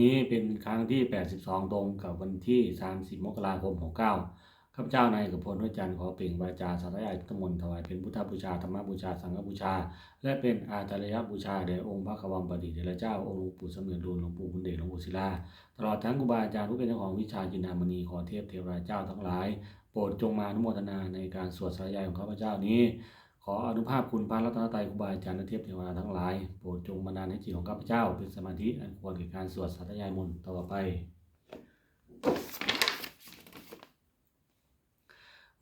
นี้เป็นครั้งที่ 82 ตรงกับวันที่ 30 มกราคม 69 ข้าพเจ้านายเอกพลวยจันทร์ขอเปล่งวาจาสาธยายพุทธมนถวายเป็นพุทธบูชาธรรมบูชา สังฆบูชา และเป็นอาจารยบูชาแด่องค์พระขวัมปฏิเดชเจ้าองค์หลวงปู่สมเด็จดูลหลวงปู่บุญเดชหลวงปู่ศิลา ตลอดทั้งครูบาอาจารย์ผู้เป็นเจ้าของวิชาจินดามณีขอเทพเทวราชเจ้าทั้งหลาย โปรดจงมาอนุโมทนาในการสวดสาธยายของข้าพเจ้านี้ ขออนุภาพคุณพระรัตนตรัยครูบาอาจารย์และเทพเทวดาทั้งหลายโปรดจงบันดาลให้จิตของข้าพเจ้า เป็นสมาธิอันควรแก่การสวดสาธยายมนต์ต่อไป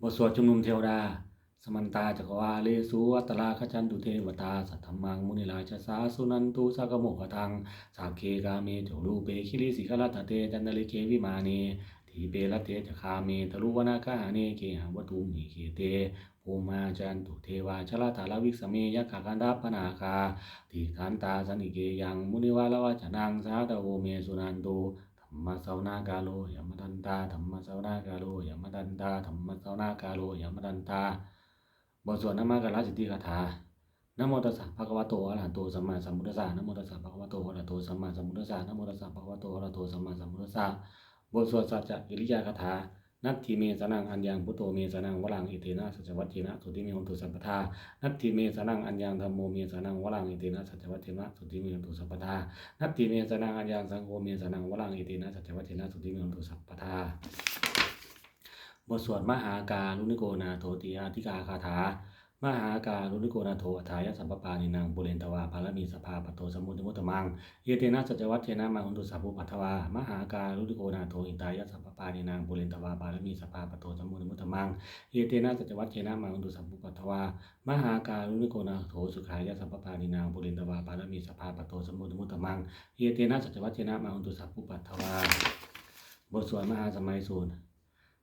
บทสวดชุมนุมเทวดา สมันตาจักรวาเลสุวัตลาขจันตุเทวตา สัทธมมังมุนิราชสาสุนันตุสักโมกทัง สาเคกาเมจรูเปคิริสิกลัตเตจันตลิเควิมาเนทีเปรตเตจคาเมตรุวนาคาเนเกหวัตุมิเคเต ภูมาจันตุเทวาชลตาลวิกสเมยักขกันดาปนาคาติขันตาสนิเกยังมุนิวาลวจนังสาตโวเมสุนันตุธรรมสาวนากาโลยมดันตาธรรมสาวนากาโลยมดันตาธรรมสาวนากาโลยมดันตาบทสวดนามากาลสิทธิคาถานโมตัสสะภะคะวะโตอะระหะโตสัมมาสัมพุทธัสสะนโมตัสสะภะคะวะโตอะระหะโตสัมมาสัมพุทธัสสะนโมตัสสะภะคะวะโตอะระหะโตสัมมาสัมพุทธัสสะบทสวดสัจจะกิริยาคาถา นัตถิเมสนังอัญญังพุทโธเมสนังวรังอิเตนะสัจวัตเถนะสุติเมหุตุสัพพทานัตถิเมสนังอัญญังธัมโมเมสนังวรังอิเตนะสัจวัตเถนะสุติเมหุตุสัพพทานัตถิเมสนังอัญญังสังโฆเมสนังวรังอิตินะสัจวัตเถนะสุติเมหุตุสัพพทาบทสวดมหาการุณิโกนาโทติอาธิกาคาถา มหาการุณิโกนาโทอัฏฐายสัมปปานินางบุเรนตวาภารมีสภาปโตสมุติมุตมังเยเตนะสัจวัตเถนะมังหุนตุสัพพุปัทถวามหาการุณิโกนาโทอิตายสัมปปานินางบุเรนตวาภารมีสภาปโตสมุติมุตมังเยเตนะสัจวัตเถนะมังหุนตุสัพพุปัทถวามหาการุณิโกนาโทสุขายสัมปปานินางบุเรนตวาภารมีสภาปโตสมุติมุตมังเยเตนะสัจวัตเทนะมาหุนตุสัพพุปัตถวาบทสวดมหาสมัยสูตร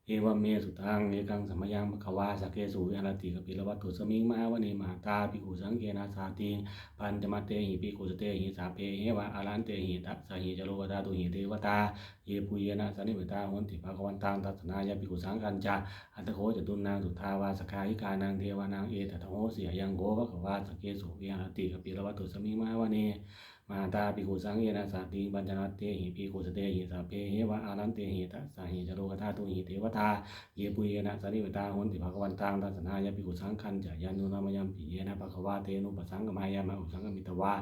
เอวเมสุตังเอกังสมยังภควาสักเกสุวิหารติกปิลวัตถุสมิงมาวเนมหาตาปิกุสังเกนาสาติปัญจมัตเตหิปิกุสเตหิสาเพเฮวะอารันเตหิตัสสหิจโลวตาตุหิเทวตาเยปุเยนะสันนิเวตาหุนติภควันตังตัสนายาปิกุสังกันจาอัตโคจตุนางสุทาวาสกายิกานางเทวานางเอตตะโหเสียยังโกภควาสักเกสุวิหารติกปิลวัตถุสมิงมาวเน มาตาปิกุสังเยนะสาติปัญจนัตเตหิปิกุสเตหิสัพเพเหวะอารันเตหิตัสสหิจโรกธาตุหิเทวตาเยปุเยนะสานิวตาหุนติภควันตังตัสนายปิกุสังคันจายันนุนามยมปิเยนะภควาเตนุปสังกมายามาอุสังกมิตวา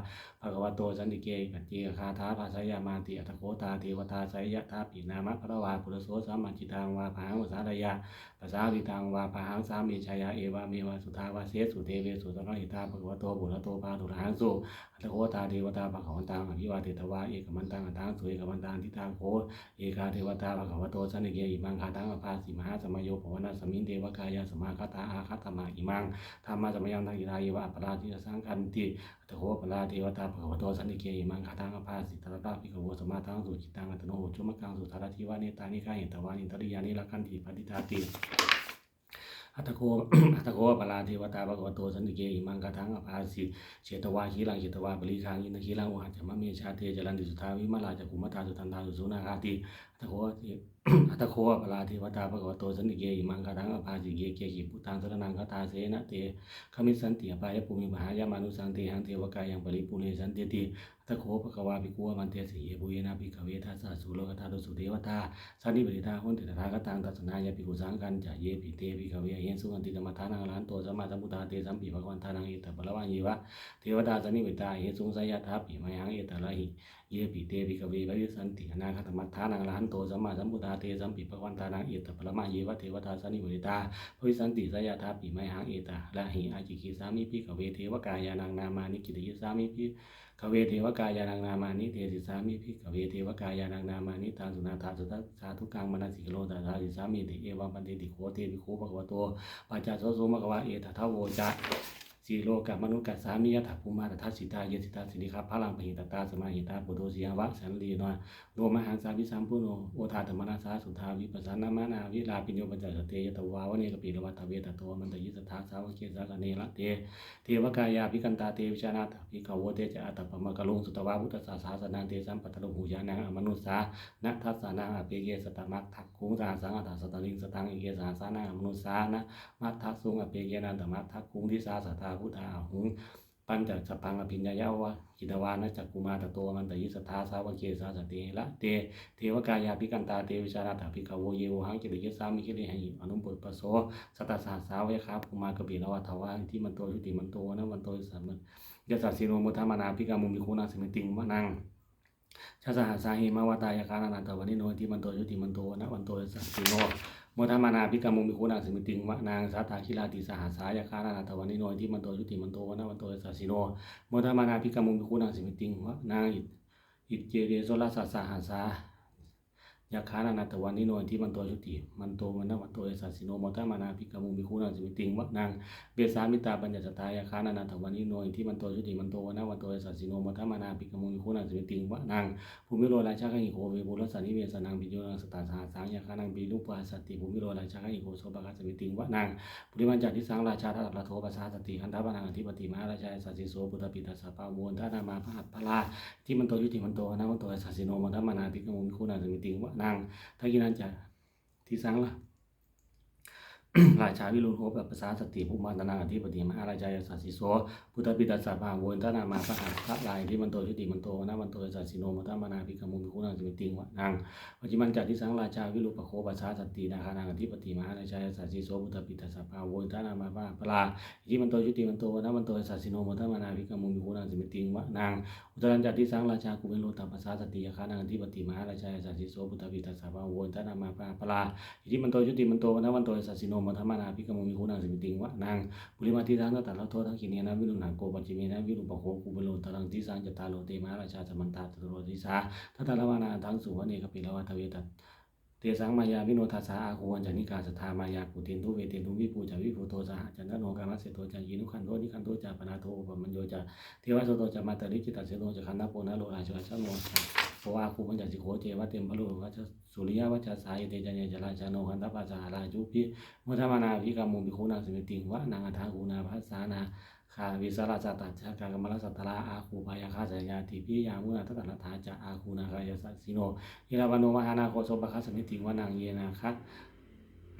ภควโตสันติเกกัจเจคาถาภาษายามาติอัตโคตาเทวตาไสยะทาปินามะพระวาปุรโสสัมมาจิตังวาพังวสาดายาาษาวิตังวาภาหังสามีชายาเอวาเมวาสุทาวาเสสุเทเวสุตระหิตาภควโตบุรโตภาตุหังสุอัตโคตาเทวตาภะควันตังอภิวาเทตวาเอกมันตังอันตังสุเอกมันตังทิตังโคเอกาเทวตาภะควะโตสันนิเกอิมังคาตังอภาสิมหาสมโยภวนาสมิงเทวกายาสมาคตาอาคัตมาอิมังธรรมะสมยังทังอิรายวะปราทิสังคันติตโคปราเทวตาภะควโตสันนิเกอิมังคาตังอภาสิตระตาภิกขโวสมาทังสุจิตังอัตโนโหจุมกังสุทารทิวานิตานิกาหิตวานิตริยานิลักขันติปฏิทาติอัตโคอัตโคปลาเทวตาภะควโตสันติเกอิมังกะทังอภาสิเชตวาขีลังเชตวาปริคังอินทคีลังวะจะมะเมชาเทจรันติสุทาวิมาลาจักขุมตาสุทันตาสุสุนาคาติอัตโค อัตโคปลาเทวตาภะคะวะโตสันติเกอิมังกะทังอภาสิเกเกหิพุตังสรนังคตาเสนะเตขมิสันติอปายภูมิมหายามานุสังเตหังเทวกายังปริปุเรสันติติอัตโคภะคะวาภิกขุมันเตสิเยปุเยนะภิกขเวทัสสะสุโลกตาตุสุเทวตาสันนิปริตาหุนติตถาคตังตัสนายาปิกุสังกันจะเยปิเตปิกเวเยนสุขันติธรรมทานังอรหันโตสัมมาสัมพุทธาเตสัมปิภควันทานังเอตปะละวันเยวะเทวดาสันนิปริตาเยสุงสยยะทัพปิมยังเอตละหิเยปิเตปิกเวภวิสันติอนาคตมัทธานังอรหันโตสัมมาสัมพุทธาเตสัมปิภควันทานังเอตปะละวันเยวะเทวดาสันนิปริตาภวิสันติสยทัพปิมยังเอตาละหิอาจิกิสามิปิกเวเทวกายานังนามานิกิตยิสามิปิกเวเทวกายานังนามานิเทสิสามิภิกเวเทวกายานังนามานิทานสุนาทาสุตัสสาธุกังมนัสิกโลตถาสิสามิติเอวังปันติติโคเทวิโคภควโตปัจจาโสโสมะกวะเอตถาโวจะ สีโลกับมนุษย์กัสสามิยถาภูมาตทัสสิตาเยสิตาสิริคาพลังปหิตตาสมาหิตาปุโตสียวะสันลีนวโนมหังสาวิสัมปุโนโอทาธรรมนาสาสุทาวิปัสสนามานาวิลาปิโยปัญจสเตยตวาวเนกปิรวัตเวตโตมันตยิสทาสาวเกสากเนละเตเทวกายาภิกันตาเตวิชานาถภิกขวเตจะอัตปมะกะลุงสุตวาพุทธศาสาสนังเตสัมปัตตลุหูยานังอมนุสสานะทัสสานังอเปเกสตมักทักคุงสาสังอัตสตลิงสตังอิเกสาสานังอมนุสานะมัททักสุงอเปเกนันตมักทักคุงทิสาสตาพุทธาหุงปัญจสพังอภิญญายาวะกิตวานะจักกุมาตโตมันตยิสทธาสาวเกสาสติละเตเทวกายาภิกันตาเตวิชาราตาภิกขโวเยวหังกิริสามิคิริหิอนุปุปปโสสตตสาสาวะคราภูมารกบิลวัทวะที่มันโตชุติมันโตนะมันโตสัมมันยะสัสสิโนมุทามนาภิกามุมิโคนาสมิติงมะนังชาสหัสาหิมาวตายาคานานาตวันิโนที่มันโตยุติมันโตนะวันโตสัสสิโน โมทามานาพิกามุมิคุนาสมิติงวะนางสาตาคิลาติสหัสายาคานานาตวันิโนที่มันโตยุติมันโตนาวันโตสัสสิโนโมทามานาพิกามุมิคุนาสมิติงวะนางอิอิเจเรโซลาสัสสหัสา ยาคานานาตวันนิโนที่มันโตยุติมันโตมันนะวันโตสัสสิโนโมทามานาภิกามุมิคุนาสมิติงวะนางเบียสามิตาปัญญสตายาคานานาถวันนิโนยที่มันโตชุติมันโตวนะวันโตสัสสิโนมัทมานาปิกามุนิคุนาสมิติงวะนางภูมิโรราชาคังอิโคเวบุรสานิเวสนังปิโยนังสตาสาสังยาคานังปีลุปาสติภูมิโรราชาคังอิโคโสภะสมิติงวะนางปุริมันจักทิสังราชาทัตตะโทปัสสาสติคันธปนังอธิปติมหาราชาสัสสิโสปุตตปิตัสสะปาโมนท่านามาพระหัตพลาที่มันโตชุติมันโตวนะวันโตสัสสิโนมัทมานาปิกามุนิคุนาสมิติงวักนันจักทิสังละ ราชาวิรุณโหปปัสสาสติภูมิมันตนาอธิปติมหาราชายสัสสิโสพุทธปิตัสสะภาโวนทนามาพระหัตถะลายที่มันโตชุติมันโตนะมันโตสัสสิโนมัตมานาภิกขมุมิคุนังสมิติงวะนางวจิมันจัดที่สังราชาวิรุปโคปัสสาสตินาคานังอธิปติมหาราชายสัสสิโสพุทธปิตัสสะภาโวนทนามาพระพลาที่มันโตชุติมันโตนะมันโตสัสสิโนมัตมานาภิกขมุมิคุนังสมิติงวะนางอุตรันจัดที่สังราชากุเวโลตปัสสาสติยาคานังอธิปติมหาราชายสัสสิโสพุทธปิตัสสะภาโวนทนามาพระพลาอิทิมันโตชุติมันโตนะวันโตสัสสิโนมัทมนาภิกขโมมิคุนังสิมิติงวะนางปุริมาทิทังตัตตะโททังกิเนนะวิรุณังโกปัจจิเมนะวิรุปโคกุเบโลตรังทิสังจตตาโลเตมหาราชาสมันตาตโรติสาทัตตะละวานาทังสุวเนกปิลวัตเวตัตเตสังมายาวิโนทัสสาอาควันจานิกาสทามายาปุตินทุเวเตนุวิปูจาวิภูโตสหจันทโนกามัสเสโตจายินุขันโตนิขันโตจาปนาโทปมัญโยจาเทวะโสโตจามาตริจิตัสเสโตจาคันนาโปนะโลราชวะชะโน สาเพราะว่าครูปัญจสิโคเจวะเต็มพระลูวัชสุริยวัชสายเตจัญญจราชาโนคันตปัสสาราจุพิมุทมานาพิกามุมิคูนาสิมิติงวะนางอัฐาคูนาภัสสานาคาวิสาราจตัจจากากรรมรสัตตราอาคูปายาคาสัญญาติพิยามุนาทัตตนาถาจะอาคูนากายสัสสิโนยิราวันโนมหานาโคโสปะคัสสมิติงวะนางเยนาคัส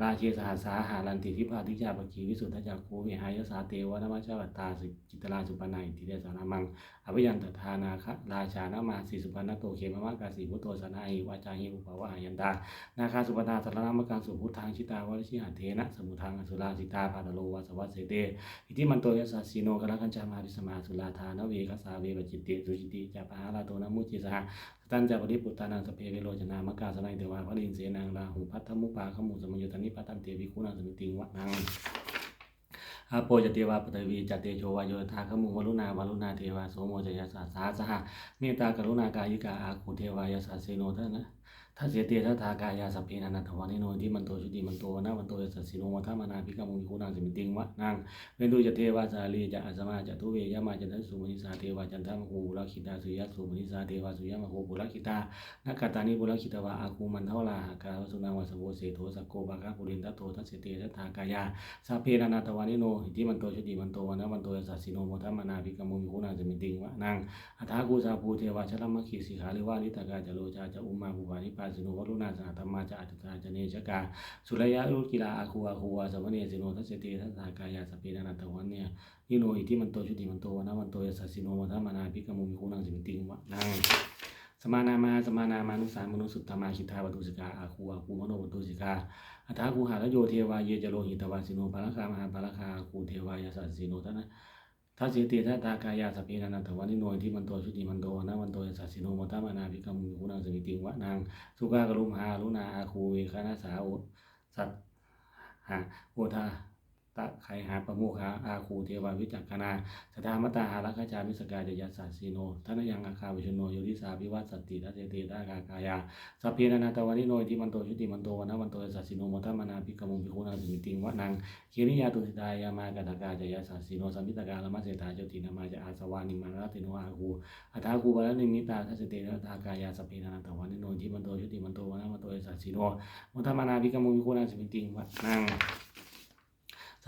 ราเชสหัสสาหารันติทิพาทิจาปกีวิสุทธจักคูวิหายสาเตวะนมัชวัตตาสิจิตราสุปนัยติเดสานามังอภิยันตทานาคะราชานามาสีสุปนโตเขมมะกาสีพุทโตสนาหิวาจาหิอุปวะหายันตานาคาสุปนาสารนามกังสุพุทธังชิตาวรชิหันเทนะสมุทังอสุราสิตาภาตโลวาสวัสเสเตอิทิมันโตยัสสีโนกะละกัญจามาริสมาสุลาธานเวคสสาเวปจิตติสุจิติจาปหาลาโตนมุจิสหตันจะปริปุตตานังสเพเวโรจนามกาสนัยเทวาพระลินเสนังลาหูพัทธมุปาขมุสมุยุตานิปัตตันเตวิคุนังสมิติงวะนังอาโปจเทวาปตวีจัตเตโชวายโยธาขมุวรุณาวรุณาเทวาโสโมจยสาสาสหเมตตากรุณากายิกาอาคูเทวายสาเสโนทนะ ทัสเสเตียทัทากายาสัพเพนันทวานิโนที่มันโตชุติมันโตนะมันโตยสัสสิโนมัทมานาภิกขมุมิคุนังสิมิติงวะนังเวนตุจะเทวาสาลีจะอาสมาจะทุเวยามาจันทสุมนิสาเทวาจันทมะโหบุรคิตาสุยสุมนิสาเทวาสุยมะโหบุรคิตานักกตานิบุรคิตวาอาคูมันเทวลาหากาวสุนังวาสโวเสโทสโกบากาปุรินทัตโททัสเสเตทัทากายาสาเพนานาตวานิโนอิติมันโตชุติมันโตนะมันโตยสัสสิโนโมทัมมานาภิกขมุมิคุนังสิมิติงวะนังอัฏฐากูสาภูเทวาชลมัคคีสิขาลิวาลิตากาจโลจาจะอุมาภูปานิปาสิโนวรุณาสาธรรมาจะอัตตาจเนชกา สุรยะรุกิลาอาคูอาคูวาสมเนสิโนทัสเตทัสสากายาสพเพนานาตวันเนี่ยนิโนอิติมันโตชุติมันโตนะมันโตยสัสสิโนมัทมานาภิกมุมิคุนังสิมติงวะนังสมานามาสมานามานุสามนุสุตตมาคิทาวัตุสิกาอาคูอาคูมโนวัตุสิกาอัฏฐาคูหาลโยเทวาเยจโลหิตวาสิโนภาลคามหาภาลคาอาคูเทวายาสัสสิโนทนะ ถ้าเสเตทัตตากายาสพเพนานาตวันนิโนยที่มันโตชุติมันโตนะมันโตยสัสิโนมัทมานาพิกขมุมิคุนังสิมิติงวะนางสุกากรุมหาลุนาอาคูเวคานาสาโอสัตหะโอทา ตะไคหาประโมคาอาคูเทวาวิจักขณาสถามตาหารักจามิสกาจยัสัสสีโนทานยังอาคาวิชโนโยริสาพิวัตสติทัเจเตตากากายาสัพเพนานาตวานิโนทิมันโตชุติมันโตวันวันโตสัสสิโนมทัมมนาภิกขมุภิกขุนาสิมิติงวะนังเคิริยาตุสิตายามากตากาจยัสสัสสีโนสัมมิตกาลมัสเสตาเจตินามาจะอาสวานิมาราติโนอาคูอัฏฐาคูบาลนิมิตาทัสเตนะตากายาสัพเพนานาตวานิโนทิมันโตชุติมันโตวันวันโตสัสสิโนมทธมนาภิกขมุมิโคนาสมิติงวะนัง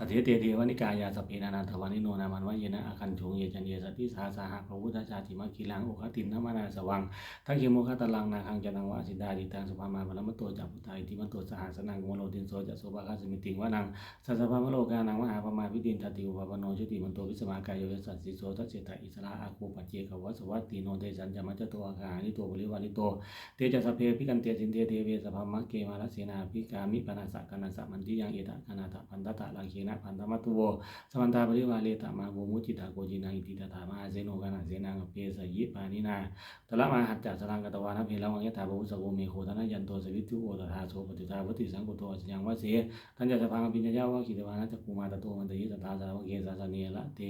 สสัทเทเตเทวนิกายาสเพนานาทวานิโนนามันวะเยนะอาคันโฉงเยจันเยสตติสาสาหะพระพุทธชาติมาคีลังโอคตินนมานาสวังทักขิโมคตลังนาคังจันังวะสิดาดิตังสุภามาบรมโตจักพุทธายติมันโตสหัสนังโมโลตินโสจะโสภาคาสมิติงวะนังสัสสะพามโลกานังมหาปมาพิตินทติอุปปโนชุติมันโตวิสมากายโยสัสสิโสทัสเสตอิสระอาคูปัจเจกวัสวัตติโนเตสันจมัจจโตอาคานิโตบริวานิโตเตจะสเพพิกันเตจินเตเทเวสภามะเกมาลเสนาพิกามิปนาสะกนัสสะมันติยังเอตะกนาตะพันตตะลังคีนะพันธมัตุโวสมันตาปริวาเลตะมาโวมุจิตาโกจินังอิติตถามาเสโนกนาเสนังเปสยิปานินาตละมาหัจจสรังกตวานะเพลวังยถาภวุสโวเมโคทนะยันโตสวิตุโอตถาโสปฏิทาวติสังกุโตสัญญังวเสทันจะสพังปิญญาวะกิตวานะจักกุมาตโตมันตยิตถาสาวะเกสาสเนละเต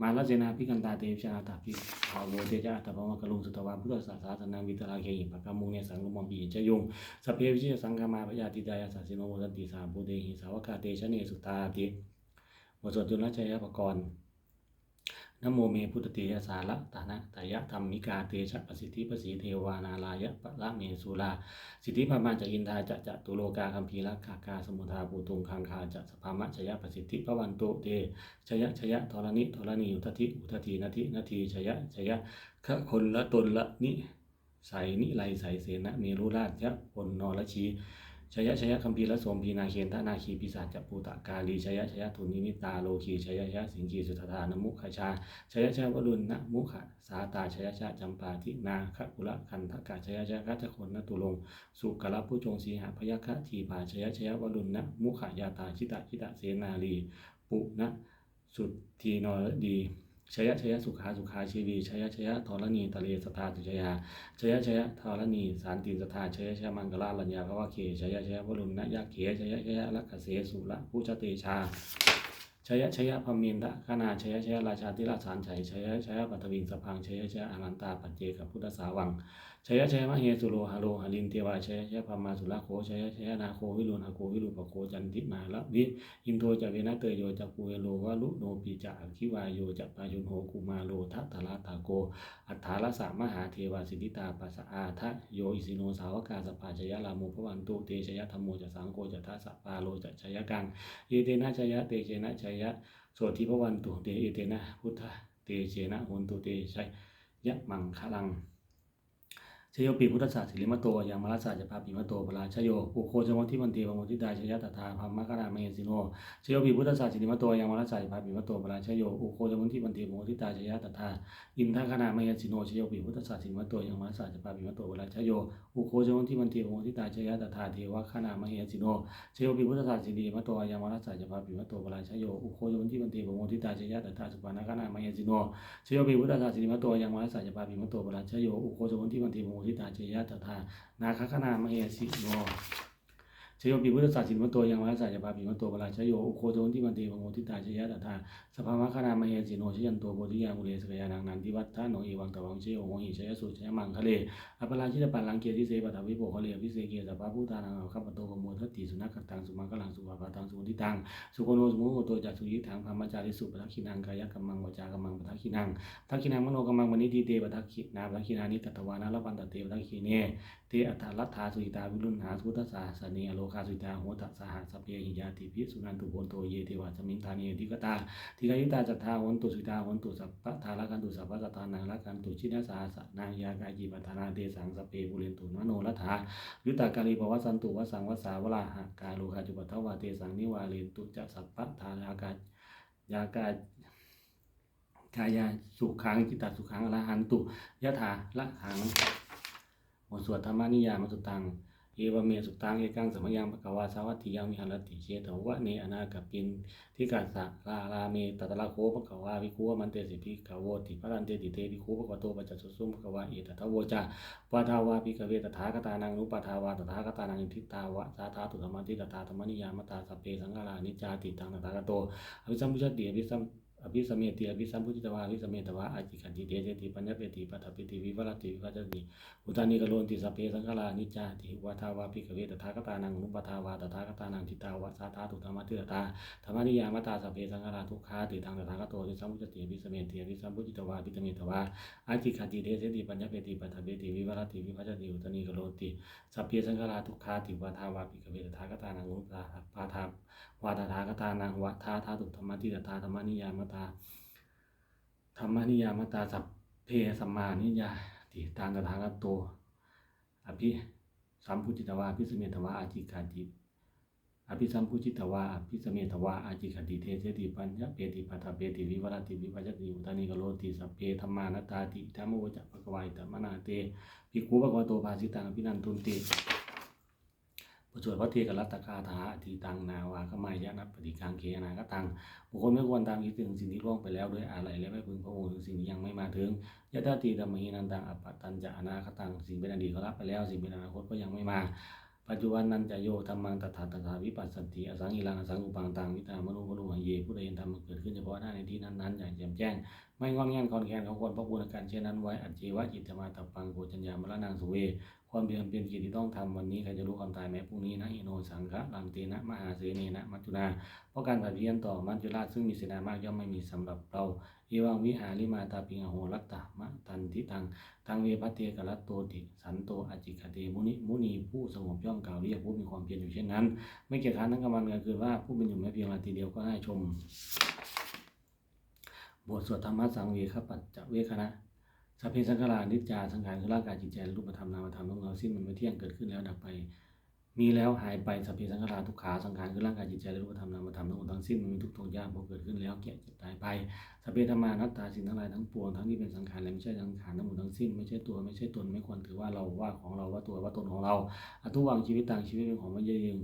มาลเสนาพิกันตาเตชนาตาพิภาวโวเตจะอัตตภวะกลุงสุตวาพุทธศาสานาวิตราเคหิปะกามุเนสังลุมปีจะยงสเพวิชิสังฆมาพยาติดายาสัสสิโนโมสันติสาภูเตหิสาวกาเตชะเนสุตาติ บทสวดจุลชัยปกรณ์นโมเมพุทธเตยสาระตานะตายะธรรมิกาเตชะประสิทธิประสีเทวานาลายะปะละเมสุลา สิทธิพามาจะอินทาจะจะตุโลกาคัมภีระกากาสมุทาปูตุงคังคาจะสภามะชยะประสิทธิพระวันโตเตชยะชยะธรณิธรณีอุทธิอุทธินาทินาทีชยะชยะขะคนละตนละนิใสนิไลใสเสนะเมรุราชยะปนนรชี ชยะชยะคัมภีรสมพีนาเคนทนาคีปิศาจจปูตะกาลีชยะชยะทุนิมิตาโลคีชยะชยะสิงคีสุทธานมุขชาชยะชยวรุณนะมุขสาตาชยะชะจำปาทินาคกุละคันทกะชยะชยะกัจคนนตุลงสุกละผู้จงสีหะพยัคะทีปาชยะชยะวรุณนะมุขยาตาชิตะชิตะเสนาลีปุนะสุทีนรดี ชยะชยะสุขาสุขาชีวีชยะชยะธรณีตะเลสตาสุชยาชยะชยะธรณีสารตินสตาชยะชยะมังกราลัญญาภวะเคชยะชยะวรุณนะยะเขชยะชยะลักขเสสุละผู้ชเตชา ชยะชยะพมินทะคณาชยะชยะราชาธิราชารชัยชยะชยะปัทวิงสพังชยะชยะอนันตาปัจเจกับพุทธสาวังชยะชยะมะเฮสุโลหะโลหะลินเทวาชยะชยะพมมาสุระโคชยะชยะนาโควิรุณหโควิรุปโคจันติมาละวิอินโทจะเวนะเตยโยจะปูเอโลวะลุโนปิจะอคิวายโยจะปายุนโหกุมาโลทัตตะลาตาโก อัฏฐาลสามหาเทวาสิทธิตาปัสสะอาทะโยอิสิโนสาวกาสปาชยลามุพวันตุเตชยธรรมโมจะสังโฆจะทัสสะปาโลจะชยกังเยเตนะชยะเตเชนะชยะโสทิพระวันตุเตเอเตนะพุทธเตเจนะโหนตุเตชัยยะมังคลัง ชโยปีพุทธศาสสิริมโตยังมรัสสาจะพาปิมโตปราชโยอุโคจวังที่มันเทวมุทิตาชยตถาพัมมะกราเมสิโนชโยปีพุทธศาสสิริมโตยังมรัสสาจะพาปิมโตปราชโยอุโคจวังที่มันเทวมุทิตาชยตถาอินทคณาเมยสิโนชโยปิพุทธศาสสิริมโตยังมาสาจปาปิมโตเวลาชโยอุโคจวันที่มันเทวงทิตาชยตถาเทวะคณามเหสิโนชโยปิพุทธศาสสิริมโตยังมาสาจปาปิมโตเวลาชโยอุโคจวันที่มันเทวงทิตาชยตถาสุปานาคณามเหสิโนชโยปิพุทธศาสสิริมโตยังมาสาจปาปิมโตเวลาชโยอุโคจวันที่มันเทวหิตาเจยตถานาคคณามเอสิโน ชโยปิพุทธศาสสิมโตยังวัสสะจะปาปิมโตปราชโยอุโคโจนที่มันเตวังโมทิตาชยะตถาสภาวะคณามเหสิโนชยันโตโพธิยามุเลสกยานังนันทิวัฒน์โนเอวังตวังชโยโหหิชยสุชยมังคะเลอปราชิตปัลลังเกียติเสปตาวิโปคะเลพิเศเกียสัพพะพุทธานังขัปปโตขโมทัตติสุนัขตังสุมังคลังสุภาปตังสุทิตังสุโกโนสุโมโหโตจักสุยิทังพรหมจาริสุปทักขินังกายกัมมังวจากัมมังปทักขินังทักขินังมโนกัมมังมณิทิเตปทักขินาปทักขินานิตัตวานาลปันตเตปทักขิเน ตอัตถลัทธาสุิตาวิรุณหาสุตสาสเนอโลคาสุิตาโหตัสหสพเพหิยาติพิสุนันตุโนโตเยเทวะสมิงทานีทิกตาทิกายุตาจัตถาโหนตุสุิตาโหนตุสัพพะทาละกันตุสัพพะสัตานังละกันตุชินาสาสนางยากาจีปัฏนาเตสังสพเพปุเรนตุมโนรัฐายุตากาลีภวสันตุวสังวสาวลาหกาโลคาจุปัฏฐวาเตสังนิวาเลนตุจะสัพพะทานากายากากายาสุขังจิตตสุขังอรหันตุยะถาละหัง บทสวดธรรมานิยามสุตัง เอวเมสุตัง เอกังสมยังปะกวาสาวัตถิยังมิหันติเชตวะเนอนาคปินทิกัสสะลาลาเมตัตละโคปะกวาวิคูวมันเตสิพิกาโวติพระรันเตติเตวิคูปะกวโตปัจจสุสุมปะกวาเอตทะโวจาปะทาวาปิกเวตถาคตานังนุปทาวาตถาคตานังอิทิตาวะสาธาตุธรรมติตถาธรรมนิยามตาสเพสังฆารานิจจาติตังตถาคโตอภิสัมพุชติอภิสัม อภิสมเมติอภิสัมพุจิตวาอภิสมเมตวาอาจิขันติเดเจติปัญญาเปติปัฏฐปิติวิวัลติวิวัจติอุตานิกโลนติสัพเพสังฆารานิจจาติวาทาวาปิกเวตถาคตานังนุปทาวาตถาคตานังทิตาวะสาธาตุธรรมติตตาธรรมนิยามตาสัพเพสังฆาราทุกขาติทางตถาคโตติสัมพุจติอภิสมเมติอภิสัมพุจิตวาอภิสมเมตวาอาจิขันติเดเจติปัญญาเปติปัฏฐปิติวิวัลติวิวัจติอุตานิกโลนติสัพเพสังฆาราทุกขาติวาทาวาปิกเวตถาคตานังนุปทาปาทา วาตถาคตานังวะทาทาตุธรรมทิฏฐาธรรมนิยามตาธรรมนิยามตาสัพเพสัมมานิยาติตานตถาคตโตอภิสัมพุจิตวาอภิสเมตวาอาจิกาติอภิสัมพุจิตวาอภิสเมตวาอาจิกาติเทเสติปัญญาเปติปัตตเปติวิวัรติวิวัจติอุตานิกโลติสัพเพธรรมานตาติธรรมโวจะภะควายตมนาเตภิกขุภะควโตภาสิตังอภินันตุนติ ประจวดพระเทกรัตตคาถาอธิตังนาวากมายะนัปฏิกังเกนาคตังบุคคลไม่ควรตามคิดถึงสิ่งที่ล่วงไปแล้วด้วยอะไรและไม่พึงพระองค์ถึงสิ่งที่ยังไม่มาถึงยะตาตีธรรมหินันตังอัปตันจะอนาคตังสิ่งเป็นอดีตก็รับไปแล้วสิ่งเป็นอนาคตก็ยังไม่มา ปัจจุบันนันจะโยธรรมังตถาตถาวิปัสสนติอสังหิรังอสังอุปังตังวิตามนุมนุหเยผู้ใดเห็นธรรมเกิดขึ้นเฉพาะหน้าในที่นั้นๆอย่างแจ่มแจ้ง ไม่งอนแงนคอนแคนของคนพระบุญการเช่นนั้นไว้อัจเจวะจิตมาตับปังโกจัญญามรณังสุเว ความเพียรเป็นกิจที่ต้องทำวันนี้ใครจะรู้ความตายแม้พรุ่งนี้นะอิโนสังฆะลันเตนะมหาเสเนนะมัจจุนาเพราะการผัดเพียนต่อมัจจุราชซึ่งมีเสนามากย่อมไม่มีสำหรับเราเอวังวิหาริมาตาปิงโหรัตตมะตันทิตังตังเวพัตเตกรัตโตติสันโตอจิกขเตมุนิมุนีผู้สงบย่อมกล่าวเรียกผู้มีความเพียรอยู่เช่นนั้น ไม่เกี่ยจค้าทั้งกำมันกันคือว่าผู้เป็นอยู่ไม่เพียงนาทีเดียวก็ให้ชมบทสวดธรรมะสังเวคปัจจเวคณะ สัพเพสังขารานิจจาสังขารคือร่างกายจิตใจรูปธรรมนามธรรมทั้งหมดสิ้นมันไม่เที่ยงเกิดขึ้นแล้วดับไป มีแล้วหายไปสัพเพสังขาราทุกขาสังขารคือร่างกายจิตใจรูปธรรมนามธรรมทั้งหมดทั้งสิ้นมันมีทุกข์ทนยากพอเกิดขึ้นแล้วแก่เจ็บตายไปสัพเพธรรมานัตตาสิ่งทั้งหลายทั้งปวงทั้งที่เป็นสังขารและไม่ใช่สังขารทั้งหมดทั้งสิ้นไม่ใช่ตัวไม่ใช่ตนไม่ควรถือว่าเราว่าของเราว่าตัวว่าตนของเราอทุวังชีวิตต่างชีวิตเป็นของม่ยั่งยืน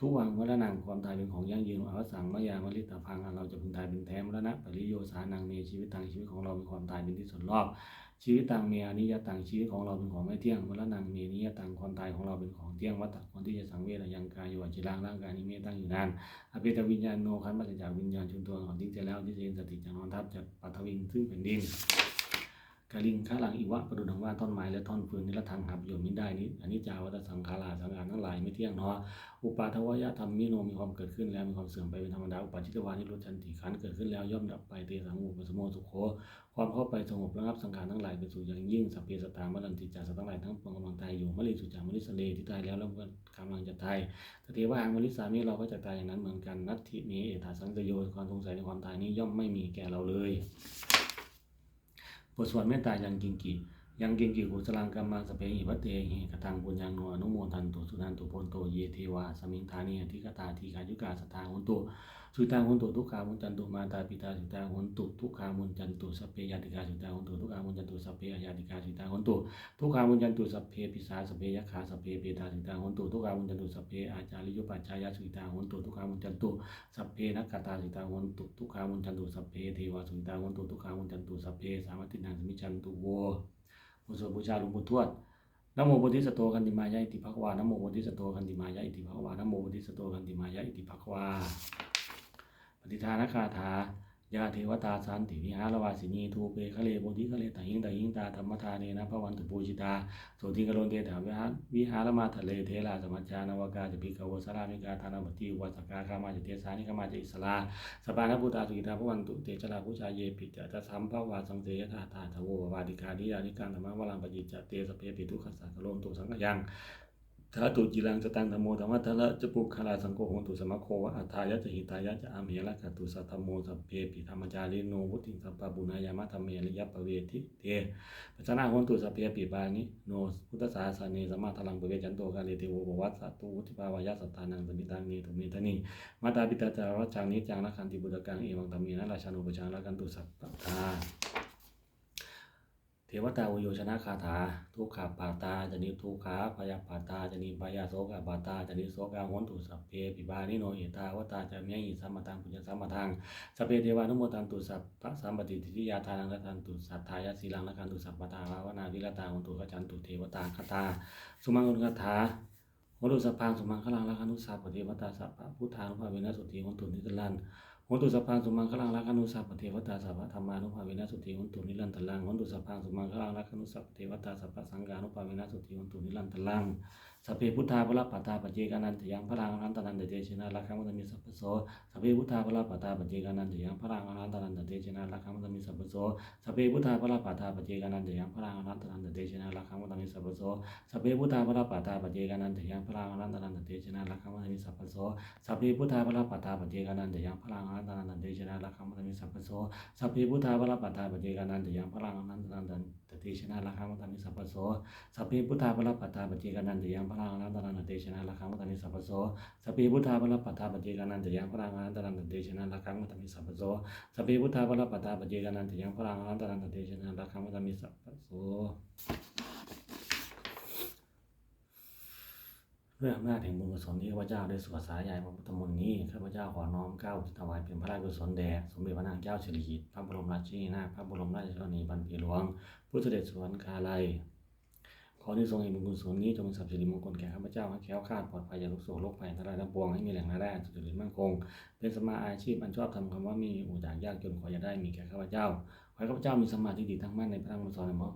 ทุวังมรณะความตายเป็นของยั่งยืนอวสังมายามริตาพังอันเราจะพึงตายเป็นแท้มรณะปริโยสานังเมชีวิตต่างชีวิตของเราเป็นความตายเป็นที่สุดรอบ ชีวิตต่างเมียนิยต่างชีวิตของเราเป็นของไม่เที่ยงมรณะเมียนิยต่างความตายของเราเป็นของเที่ยงวัตถะคนที่จะสังเวชยังกายอยู่จิรังร่างกายนี้ไม่ตั้งอยู่นานอภิตวิญญาณโนคันปัจจากวิญญาณชุนตัวของทิ้งจะแล้วที่เจนสติจากนอนทับจากปัทวิงซึ่งแผ่นดิน กาลิงข้าหลังอีวะประดุดังว่าท่อนไม้และท่อนฟืนนิรทางหับโยมมิได้นี้อันนี้จาวัตสังขาราสังขารทั้งหลายไม่เที่ยงเนาะอุปาทวยะธรรมมิโนมีความเกิดขึ้นแล้วมีความเสื่อมไปเป็นธรรมดาอุปาชิตวานิรุชันติขันเกิดขึ้นแล้วย่อมดับไปเตสังอุปสมโมสุโขความเข้าไปสงบระงับสังขารทั้งหลายเป็นสู่อย่างยิ่งสัพเพสตตามรันติจาสัตว์ทั้งหลายทั้งปวงกำลังตายอยู่มะลิสุจามลิสเลที่ตายแล้วแล้วก็กำลังจะตายตเทวะอังมลิสามีเราก็จะตายอย่างนั้นเหมือนกันนัตถิเมเอตาสังสโยความสงสัยในความตายนี้ย่อมไม่มีแก่เราเลย บทสวดเมตตายังกิงกียังกิงกีกุสลังกัมมังสเปหิวัตเตหิกตังปุญญังโนอนุโมทันตุสุนันตุโพนโตเยเทวาสมิงธานีอธิกตาทีกายุกาสตาหุนตุ สุตังหุนตุทุกขามุนจันตุมาตาปิตาสุตังหุนตุทุกขามุนจันตุสัพเพยาติกาสุตังหุนตุทุกขามุนจันตุสัพเพยาติกาสุตังหุนตุทุกขามุนจันตุสัพเพปิสาสัพเพยขาสัพเพเปตาสุตังหุนตุทุกขามุนจันตุสัพเพอาจาริยุปัจจายาสุตังหุนตุทุกขามุนจันตุสัพเพนักกตาสุตังหุนตุทุกขามุนจันตุสัพเพเทวาสุตังหุนตุทุกขามุนจันตุสัพเพสามัตินังสมิจันตุโวบุษบูชาลวงปู่ทวดนโมพุทธิสโตกันติมายะอิติภควานโมพุทธิสโตกันติมายะอิติภควานโมพุทธิสโตกันติมายะอิติภควา ฏิทานคาถายาเทวตาสันติวิหารวาสินีทูเปคะเลโพธิคะเลตหิงตหิงตาธรรมทานเนนะพระวันตุปูชิตาโสติกโลนเตถาวิหารวิหารมาทะเลเทลาสมัจจานวกาจะพิกาวสรามิกาธานปฏิวัสกาคามาจะเทสานิกามาจะอิสลาสปานพุตตาสุกิตาพระวันตุเตจลาภุชาเยปิจะจะสัมภวาสังเสยธาธาทโววาดิกาดิยานิการธรรมวลังปจิจจะเตสเพปิทุขัสสะกโลมตุสังขยัง ถ้าตุจิรังสตังธรรมโมธรรมะทะละจะปุคลาสังโฆโหตุสมะโควะอัฏฐายะจะหิตายะจะอาเมละกตุสัทธมโมสัพเพปิธรรมจาริโนวุติสัพพะบุญญามะธรรมเมริยปเวทิเตปัจจนาโหตุสัพเพปิบานิโนพุทธสาสเนสมาทลังปเวจันโตกาเลเทโวบวัสสะตุวุติภาวายะสัตตานังสมิตังเนตุเมตานีมาตาปิตาจารัจังนิจังนักขันติบุตรกังเอวังธรรมีนะราชานุปชังละกันตุสัพพทา วตาวโยชนะคาถา ทุกขาปาตาจะนิทุกขาพยาปาตาจะนิพยาโสกาปาตาจะนิโสกาหนตุสัพเพปิบานิโนเอตาวตาจะเมียหิสัมมาตังปุญญสัมมาทังสัพเพเทวานุโมตันตุสัพพะสัมปติทิทิยาทานังละกันตุสัทธายะสีลังละกันตุสัพปทาวาวนาวิรตาหนตุขจันตุเทวตาคตา สุมังคุคาถาโหนตุสัพพังสุมังคลังละกันตุสัพปเทวตาสัพพะพุทธานุภาเวนะสุติหนตุนิจลัน หนตุสัพพังสุมังคลังรักขนุสัพเทวตาสัพพะธรรมานุภาเวนะสุติโหนตุนิรันตลังโหนตุสัพพังสุมังคลังรักขนุสัพเทวตาสัพพะสังฆานุภาเวนะสุติโหนตุนิรันตลัง สัพเพพุทธาพระปัตตาปเจกานันติยังพระรังอนันตานันตเตชนะลักขังมัตมิสัพพโสสัพเพพุทธาพระปัตตาปเจกานันติยังพระรังอนันตานันตเตชนะลักขังมัตมิสัพพโสสัพเพพุทธาพระปัตตาปเจกานันติยังพระรังอนันตานันตเตชนะลักขังมัตมิสัพพโสสัพเพพุทธาพระปัตตาปเจกานันติยังพระรังอนันตานันตเตชนะลักขังมัตมิสัพพโสสัพเพพุทธาพระปัตตาปเจกานันติยังพระรังอนันตานันตเตชนะลักขังมัตมิสัพพโสสัพเพพุทธาพระปัตตาปเจกานันตยังพระรังอนันตนัน เตชนะลักขังมัตมิสัพพโสสัพพิพุทธาพรปัตตาปจิกานันติยังพระรังนันตานันเตชนะละคังมัตมิสัพพโสสัพพิพุทธาพรปัตตาปจิกานันติยังพระรังนันตานันเตชนะละคังมัตมิสัพพโสสัพพิพุทธาพรปัตตาปจิกานันติยังพระรังนันตานันเตชนะละคังมัตมิสัพพโส ด้วยอำนาจแห่งบุญกุศลที่ข้าพเจ้าได้สวดสายายพระพุทธมนต์นี้ข้าพเจ้าขอน้อมก้าวถวายเป็นพระราชกุศลแด่สมเด็จพระนางเจ้าสิริกิติ์พระบรมราชินีนาถพระบรมราชชนนีพันปีหลวงผู้เสด็จสวนกาลัยขอที่ทรงแห่งบุญกุศลนี้จงเป็นสัพสิริมงคลแก่ข้าพเจ้าให้แคล้วคลาดปลอดภัยจากทุกโศกโรคภัยอันตรายทั้งปวงให้มีแหล่งรายได้อันสุจริตมั่นคง เป็นสมาอาชีพอันชอบทำคำว่ามีอุจากยากจนขออย่าได้มีแก่ข้าพเจ้าขอให้ข้าพเจ้ามีสมาธิดีทั้งมั่นในพระธรรมสอนแห่งพระ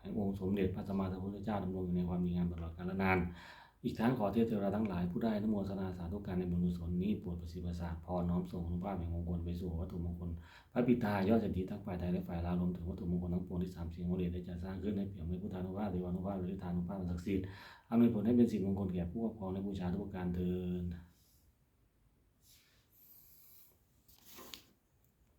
แห่งองค์สมเด็จพระสัมมาสัมพุทธเจ้าดำรงอยู่ในความดีงามตลอดกาลนาน อีกทั้งขอเทพเทวดาทั้งหลายผู้ได้นโมทนาสาธุการในบุญกุศลนี้ปวดประสิทธิประสาทพอน้อมส่งคุณภาพแห่งมงคลไปสู่วัตถุมงคลพระปิทายอดเศรษฐีทั้งฝ่ายไทยและฝ่ายลาวรวมถึงวัตถุมงคลทั้งปวงที่สามสิ่งวลีได้จัดสร้างขึ้นในเปี่ยมด้วยพุทธานุภาพเทวานุภาพหรือทานุภาพอันศักดิ์สิทธิ์อำนวยผลให้เป็นสิ่งมงคลแก่ผู้ครอบครองและบูชาทุกประการเทิน